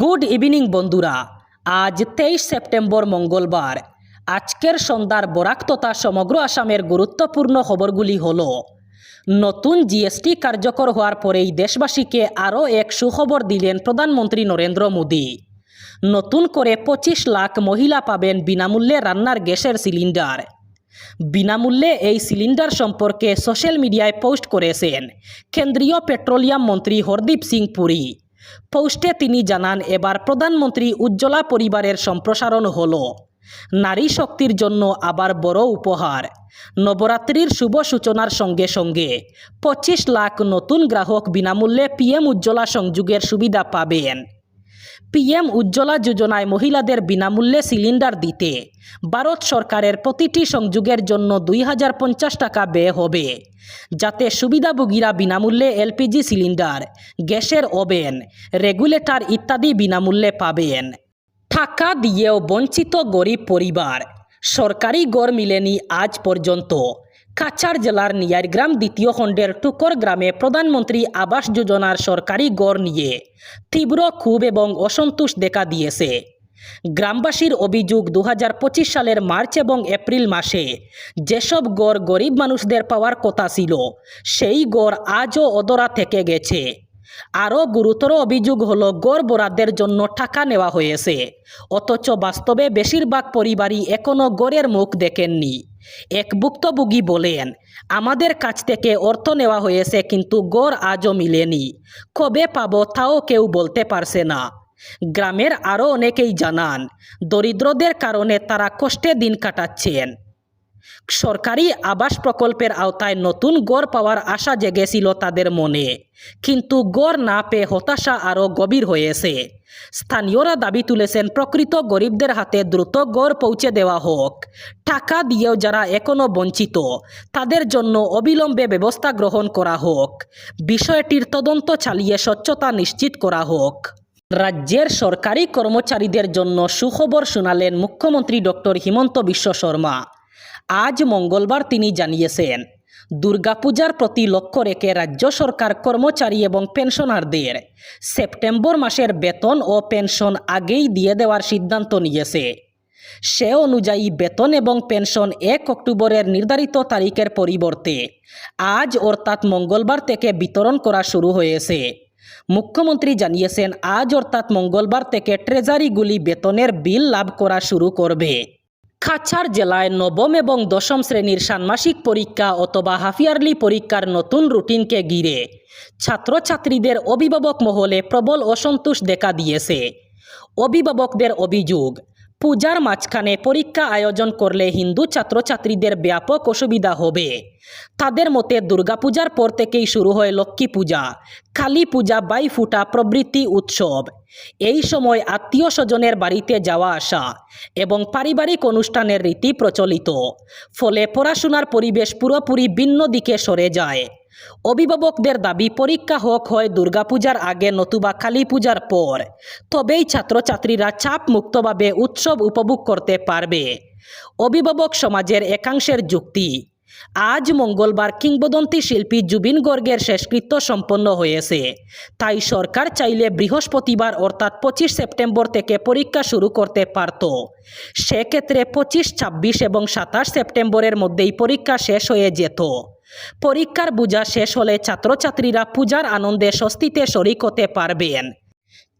Good evening বন্ধুরা। আজ তেইশ সেপ্টেম্বর মঙ্গলবার। আজকের সন্ধ্যার বরাক তথা সমগ্র আসামের গুরুত্বপূর্ণ খবরগুলি হল, নতুন জিএসটি কার্যকর হওয়ার পরেই দেশবাসীকে আরও এক সুখবর দিলেন প্রধানমন্ত্রী নরেন্দ্র মোদী। নতুন করে পঁচিশ লাখ মহিলা পাবেন বিনামূল্যে রান্নার গ্যাসের সিলিন্ডার। বিনামূল্যে এই সিলিন্ডার সম্পর্কে সোশ্যাল মিডিয়ায় পোস্ট করেছেন কেন্দ্রীয় পেট্রোলিয়াম মন্ত্রী হরদীপ সিং পুরী। পোস্টে তিনি জানান, এবার প্রধানমন্ত্রী উজ্জ্বলা পরিবারের সম্প্রসারণ হলো। নারী শক্তির জন্য আবার বড় উপহার। নবরাত্রির শুভ সূচনার সঙ্গে সঙ্গে পঁচিশ লাখ নতুন গ্রাহক বিনামূল্যে পিএম উজ্জ্বলা সংযোগের সুবিধা পাবেন। পিএম উজ্জ্বলা যোজনায় মহিলাদের বিনামূল্যে সিলিন্ডার দিতে ভারত সরকারের প্রতিটি সংযোগের জন্য দুই হাজার পঞ্চাশ টাকা ব্যয় হবে। যাতে সুবিধাভোগীরা বিনামূল্যে এলপিজি সিলিন্ডার, গ্যাসের ওভেন, রেগুলেটর ইত্যাদি বিনামূল্যে পাবেন। টাকা দিয়েও বঞ্চিত গরিব পরিবার। সরকারি গড় মিলেনি আজ পর্যন্ত। কাছাড় জেলার নিয়ারগ্রাম দ্বিতীয় খণ্ডের টুকর গ্রামে প্রধানমন্ত্রী আবাস যোজনার সরকারি গড় নিয়ে তীব্র ক্ষোভ এবং অসন্তোষ দেখা দিয়েছে। গ্রামবাসীর অভিযোগ দু হাজার পঁচিশ সালের মার্চ এবং এপ্রিল মাসে যেসব গড় গরিব মানুষদের পাওয়ার কথা ছিল, সেই গড় আজও অদরা থেকে গেছে। আরও গুরুতর অভিযোগ হলো গড় বরাদ্দের জন্য টাকা নেওয়া হয়েছে, অথচ বাস্তবে বেশিরভাগ পরিবারই এখনও গড়ের মুখ দেখেননি। এক ভুক্তভোগী বলেন, আমাদের কাছ থেকে অর্থ নেওয়া হয়েছে কিন্তু গড় আজও মিলেনি। কবে পাবো তাও কেউ বলতে পারছে না। গ্রামের আরও অনেকেই জানান, দরিদ্রদের কারণে তারা কষ্টে দিন কাটাচ্ছেন। সরকারি আবাস প্রকল্পের আওতায় নতুন গড় পাওয়ার আশা জেগেছিল তাদের মনে, কিন্তু গড় না পেয়ে হতাশা আরও গভীর হয়েছে। স্থানীয়রা দাবি তুলেছেন, প্রকৃত গরিবদের হাতে দ্রুত গড় পৌঁছে দেওয়া হোক। টাকা দিয়েও যারা এখনও বঞ্চিত, তাদের জন্য অবিলম্বে ব্যবস্থা গ্রহণ করা হোক। বিষয়টির তদন্ত চালিয়ে স্বচ্ছতা নিশ্চিত করা হোক। রাজ্যের সরকারি কর্মচারীদের জন্য সুখবর শোনালেন মুখ্যমন্ত্রী ডক্টর হিমন্ত বিশ্ব শর্মা। আজ মঙ্গলবার তিনি জানিয়েছেন, দুর্গাপূজার প্রতি লক্ষ্য রেখে রাজ্য সরকার কর্মচারী এবং পেনশনারদের সেপ্টেম্বর মাসের বেতন ও পেনশন আগেই দিয়ে দেওয়ার সিদ্ধান্ত নিয়েছে। সে অনুযায়ী বেতন এবং পেনশন এক অক্টোবরের নির্ধারিত তারিখের পরিবর্তে আজ অর্থাৎ মঙ্গলবার থেকে বিতরণ করা শুরু হয়েছে। মুখ্যমন্ত্রী জানিয়েছেন, আজ অর্থাৎ মঙ্গলবার থেকে ট্রেজারিগুলি বেতনের বিল লাভ করা শুরু করবে। কাছাড় জেলায় নবম এবং দশম শ্রেণির ষান্মাসিক পরীক্ষা অথবা হাফিয়ারলি পরীক্ষার নতুন রুটিনকে ঘিরে ছাত্রছাত্রীদের অভিভাবক মহলে প্রবল অসন্তোষ দেখা দিয়েছে। অভিভাবকদের অভিযোগ পূজার মাঝখানে পরীক্ষা আয়োজন করলে হিন্দু ছাত্রছাত্রীদের ব্যাপক অসুবিধা হবে। তাদের মতে দুর্গাপূজার পর থেকেই শুরু হয় লক্ষ্মী পূজা, কালী পূজা বাইফুটা প্রভৃতি উৎসব। এই সময় আত্মীয় স্বজনের বাড়িতে যাওয়া আসা এবং পারিবারিক অনুষ্ঠানের রীতি প্রচলিত। ফলে পড়াশোনার পরিবেশ পুরোপুরি ভিন্ন দিকে সরে যায়। অভিভাবকদের দাবি, পরীক্ষা হোক হয় দুর্গাপূজার আগে নতুবা কালী পূজার পর। তবেই ছাত্রছাত্রীরা চাপ মুক্তভাবে উৎসব উপভোগ করতে পারবে। অভিভাবক সমাজের একাংশের যুক্তি, আজ মঙ্গলবার কিংবদন্তি শিল্পী জুবিন গর্গের শেষকৃত্য সম্পন্ন হয়েছে। তাই সরকার চাইলে বৃহস্পতিবার অর্থাৎ পঁচিশ সেপ্টেম্বর থেকে পরীক্ষা শুরু করতে পারত। সেক্ষেত্রে পঁচিশ, ছাব্বিশ এবং সাতাশ সেপ্টেম্বরের মধ্যেই পরীক্ষা শেষ হয়ে যেত। পরীক্ষার বোঝা শেষ হলে ছাত্রছাত্রীরা পূজার আনন্দে স্বস্তিতে শরিক হতে পারবেন।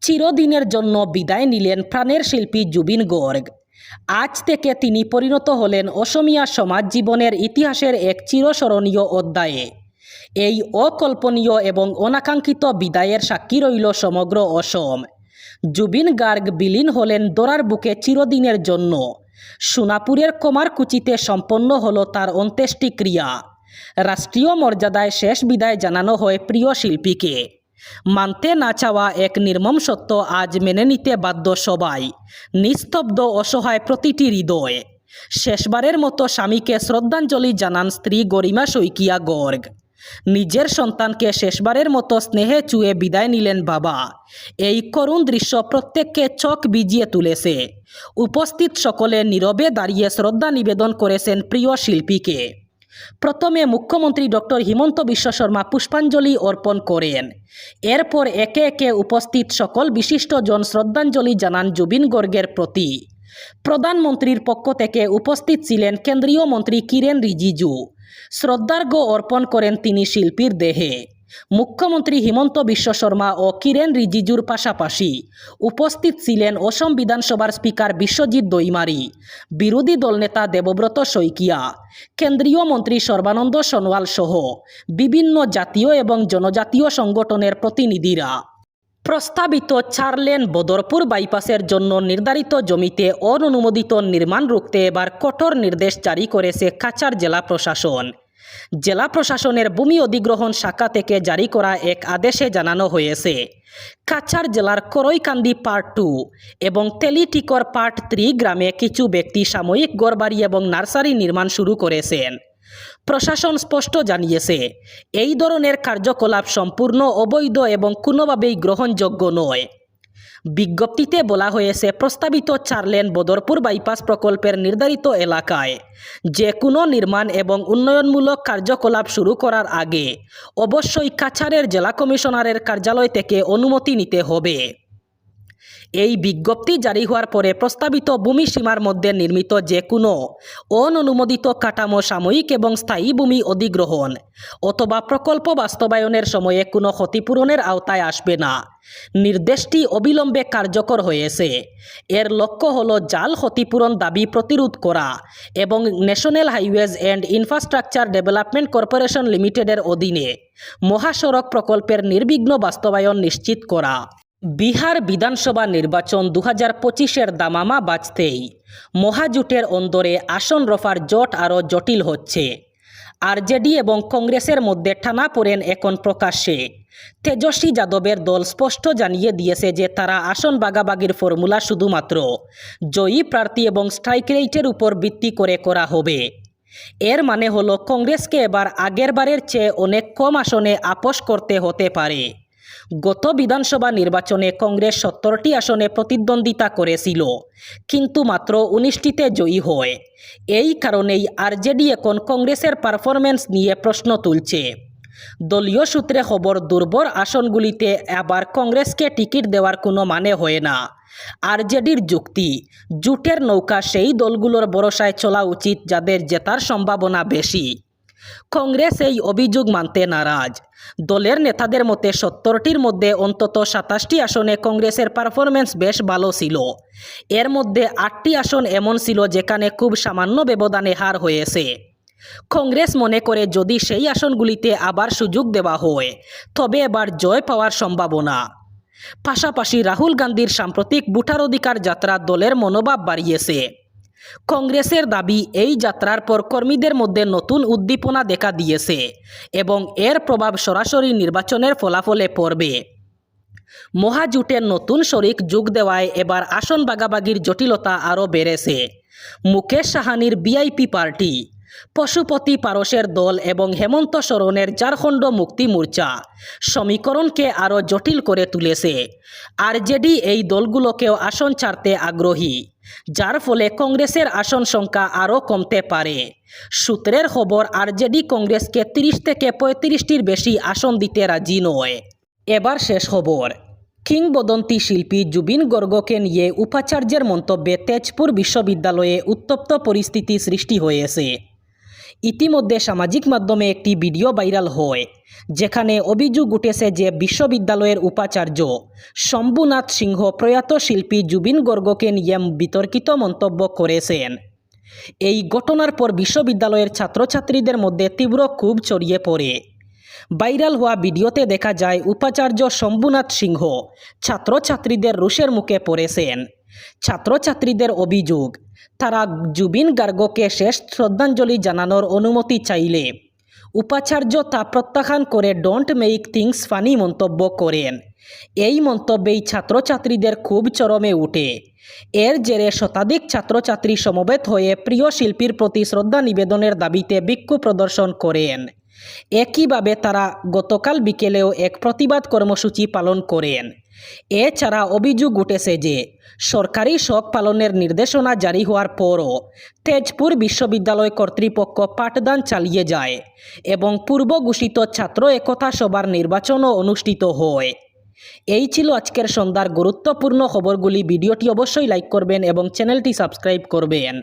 চিরদিনের জন্য বিদায় নিলেন প্রাণের শিল্পী জুবিন গর্গ। আজ থেকে তিনি পরিণত হলেন অসমিয়া সমাজ জীবনের ইতিহাসের এক চিরস্মরণীয় অধ্যায়ে। এই অকল্পনীয় এবং অনাকাঙ্ক্ষিত বিদায়ের সাক্ষী রইল সমগ্র অসম। জুবিন গার্গ বিলীন হলেন দোরার বুকে চিরদিনের জন্য। সোনাপুরের কমারকুচিতে সম্পন্ন হল তার অন্ত্যেষ্টিক্রিয়া। রাষ্ট্রীয় মর্যাদায় শেষ বিদায় জানানো হয় প্রিয় শিল্পীকে। মানতে না চাওয়া এক নির্মম সত্য আজ মেনে নিতে বাধ্য সবাই। নিস্তব্ধ অসহায় প্রতিটি হৃদয়। শেষবারের মতো স্বামীকে শ্রদ্ধাঞ্জলি জানান স্ত্রী গরিমা শইকিয়া গর্গ। নিজের সন্তানকে শেষবারের মতো স্নেহে চুয়ে বিদায় নিলেন বাবা। এই করুণ দৃশ্য প্রত্যেককে চোখ বিজিয়ে তুলেছে। উপস্থিত সকলে নীরবে দাঁড়িয়ে শ্রদ্ধা নিবেদন করেছেন প্রিয় শিল্পীকে। প্রথমে মুখ্যমন্ত্রী ডক্টর হিমন্ত বিশ্ব শর্মা পুষ্পাঞ্জলি অর্পণ করেন। এরপর একে একে উপস্থিত সকল বিশিষ্টজন শ্রদ্ধাঞ্জলি জানান জুবিন গর্গের প্রতি। প্রধানমন্ত্রীর পক্ষ থেকে উপস্থিত ছিলেন কেন্দ্রীয় মন্ত্রী কিরেন রিজিজু। শ্রদ্ধার্ঘ অর্পণ করেন তিনি শিল্পীর দেহে। মুখ্যমন্ত্রী হিমন্ত বিশ্ব শর্মা ও কিরেন রিজিজুর পাশাপাশি উপস্থিত ছিলেন অসম বিধানসভার স্পিকার বিশ্বজিৎ দৈমারি, বিরোধী দলনেতা দেবব্রত শইকিয়া, কেন্দ্রীয় মন্ত্রী সর্বানন্দ সোনোয়াল সহ বিভিন্ন জাতীয় এবং জনজাতীয় সংগঠনের প্রতিনিধিরা। প্রস্তাবিত চার লেন বদরপুর বাইপাসের জন্য নির্ধারিত জমিতে অননুমোদিত নির্মাণ রুখতে এবার কঠোর নির্দেশ জারি করেছে কাছাড় জেলা প্রশাসন। জেলা প্রশাসনের ভূমি অধিগ্রহণ শাখা থেকে জারি করা এক আদেশে জানানো হয়েছে। কাছাড় জেলার করৈকান্দি পার্ট টু এবং তেলিটিকর পার্ট থ্রি গ্রামে কিছু ব্যক্তি সাময়িক গড়বাড়ি এবং নার্সারি নির্মাণ শুরু করেছেন। প্রশাসন স্পষ্ট জানিয়েছে, এই ধরনের কার্যকলাপ সম্পূর্ণ অবৈধ এবং কোনোভাবেই গ্রহণযোগ্য নয়। বিজ্ঞপ্তিতে বলা হয়েছে, প্রস্তাবিত চার লেন বদরপুর বাইপাস প্রকল্পের নির্ধারিত এলাকায়। যে কোনো নির্মাণ এবং উন্নয়নমূলক কার্যকলাপ শুরু করার আগে অবশ্যই কাছাড়ের জেলা কমিশনারের কার্যালয় থেকে অনুমতি নিতে হবে। এই বিজ্ঞপ্তি জারি হওয়ার পরে প্রস্তাবিত ভূমি সীমার মধ্যে নির্মিত যে কোনো অননুমোদিত কাঠামো সাময়িক এবং স্থায়ী ভূমি অধিগ্রহণ অথবা প্রকল্প বাস্তবায়নের সময়ে কোনো ক্ষতিপূরণের আওতায় আসবে না। নির্দেশটি অবিলম্বে কার্যকর হয়েছে। এর লক্ষ্য হল জাল ক্ষতিপূরণ দাবি প্রতিরোধ করা এবং national highways and infrastructure development corporation লিমিটেডের অধীনে মহাসড়ক প্রকল্পের নির্বিঘ্ন বাস্তবায়ন নিশ্চিত করা। বিহার বিধানসভা নির্বাচন দু হাজার পঁচিশের দামামা বাজতেই মহাজোটের অন্দরে আসন রফার জোট আরও জটিল হচ্ছে। আরজেডি এবং কংগ্রেসের মধ্যে টানা পড়েন এখন প্রকাশ্যে। তেজস্বী যাদবের দল স্পষ্ট জানিয়ে দিয়েছে যে তারা আসন বাগাবাগির ফর্মুলা শুধুমাত্র জয়ী প্রার্থী এবং স্ট্রাইক রেটের উপর ভিত্তি করে করা হবে। এর মানে হলো কংগ্রেসকে এবার আগেরবারের চেয়ে অনেক কম আসনে আপোষ করতে হতে পারে। গত বিধানসভা নির্বাচনে কংগ্রেস সত্তরটি আসনে প্রতিদ্বন্দ্বিতা করেছিল, কিন্তু মাত্র উনিশটিতে জয়ী হয়। এই কারণেই আরজেডি এখন কংগ্রেসের পারফরমেন্স নিয়ে প্রশ্ন তুলছে। দলীয় সূত্রে খবর, দুর্বল আসনগুলিতে আবার কংগ্রেসকে টিকিট দেওয়ার কোনো মানে হয় না। আরজেডির যুক্তি, জুটের নৌকা সেই দলগুলোর ভরসায় চলা উচিত যাদের জেতার সম্ভাবনা বেশি। কংগ্রেস এই অভিযোগ মানতে নারাজ। দলের নেতাদের মতে সত্তরটির মধ্যে অন্তত সাতাশটি আসনে কংগ্রেসের পারফরমেন্স বেশ ভালো ছিল। এর মধ্যে আটটি আসন এমন ছিল যেখানে খুব সামান্য ব্যবধানে হার হয়েছে। কংগ্রেস মনে করে যদি সেই আসনগুলিতে আবার সুযোগ দেওয়া হয়, তবে এবার জয় পাওয়ার সম্ভাবনা। পাশাপাশি রাহুল গান্ধীর সাম্প্রতিক ভোটার অধিকার যাত্রা দলের মনোভাব বাড়িয়েছে। কংগ্রেসের দাবি এই যাত্রার পর কর্মীদের মধ্যে নতুন উদ্দীপনা দেখা দিয়েছে এবং এর প্রভাব সরাসরি নির্বাচনের ফলাফলে পড়বে। মহাজোটের নতুন শরিক যোগ দেওয়ায় এবার আসন বাগাবাগির জটিলতা আরও বেড়েছে। মুকেশ সাহানির বিআইপি পার্টি, পশুপতি পারসের দল এবং হেমন্ত সোরেনের ঝাড়খণ্ড মুক্তি মোর্চা সমীকরণকে আরও জটিল করে তুলেছে। আরজেডি এই দলগুলোকেও আসন ছাড়তে আগ্রহী। যার ফলে কংগ্রেসের আসন সংখ্যা আরও কমতে পারে। সূত্রের খবর, আরজেডি কংগ্রেসকে তিরিশ থেকে পঁয়ত্রিশটির বেশি আসন দিতে রাজি নয়। এবার শেষ খবর। কিংবদন্তি শিল্পী জুবিন গর্গকে নিয়ে উপাচার্যের মন্তব্যে তেজপুর বিশ্ববিদ্যালয়ে উত্তপ্ত পরিস্থিতি সৃষ্টি হয়েছে। ইতিমধ্যে সামাজিক মাধ্যমে একটি ভিডিও ভাইরাল হয়, যেখানে অভিযোগ উঠেছে যে বিশ্ববিদ্যালয়ের উপাচার্য শম্ভুনাথ সিংহ প্রয়াত শিল্পী জুবিন গর্গকে নিয়ে বিতর্কিত মন্তব্য করেছেন। এই ঘটনার পর বিশ্ববিদ্যালয়ের ছাত্রছাত্রীদের মধ্যে তীব্র ক্ষোভ ছড়িয়ে পড়ে। ভাইরাল হওয়া ভিডিওতে দেখা যায়, উপাচার্য শম্ভুনাথ সিংহ ছাত্রছাত্রীদের রুশের মুখে পড়েছেন। ছাত্রছাত্রীদের অভিযোগ, তারা জুবিন গার্গকে শেষ শ্রদ্ধাঞ্জলি জানানোর অনুমতি চাইলে। উপাচার্য তা প্রত্যাখ্যান করে ডোন্ট মেক থিংস ফানি মন্তব্য করেন। এই মন্তব্যেই ছাত্রছাত্রীদের খুব চরমে উঠে। এর জেরে শতাধিক ছাত্রছাত্রী সমবেত হয়ে প্রিয় শিল্পীর প্রতি শ্রদ্ধা নিবেদনের দাবিতে বিক্ষোভ প্রদর্শন করেন। একইভাবে তারা গতকাল বিকেলেও এক প্রতিবাদ কর্মসূচি পালন করেন। এছাড়া অভিযোগ উঠেছে যে সরকারি শোক পালনের নির্দেশনা জারি হওয়ার পরও তেজপুর বিশ্ববিদ্যালয় কর্তৃপক্ষ পাঠদান চালিয়ে যায় এবং পূর্ব ঘোষিত ছাত্র একতা সভার নির্বাচনও অনুষ্ঠিত হয়। এই ছিল আজকের সন্ধ্যার গুরুত্বপূর্ণ খবরগুলি। ভিডিওটি অবশ্যই লাইক করবেন এবং চ্যানেলটি সাবস্ক্রাইব করবেন।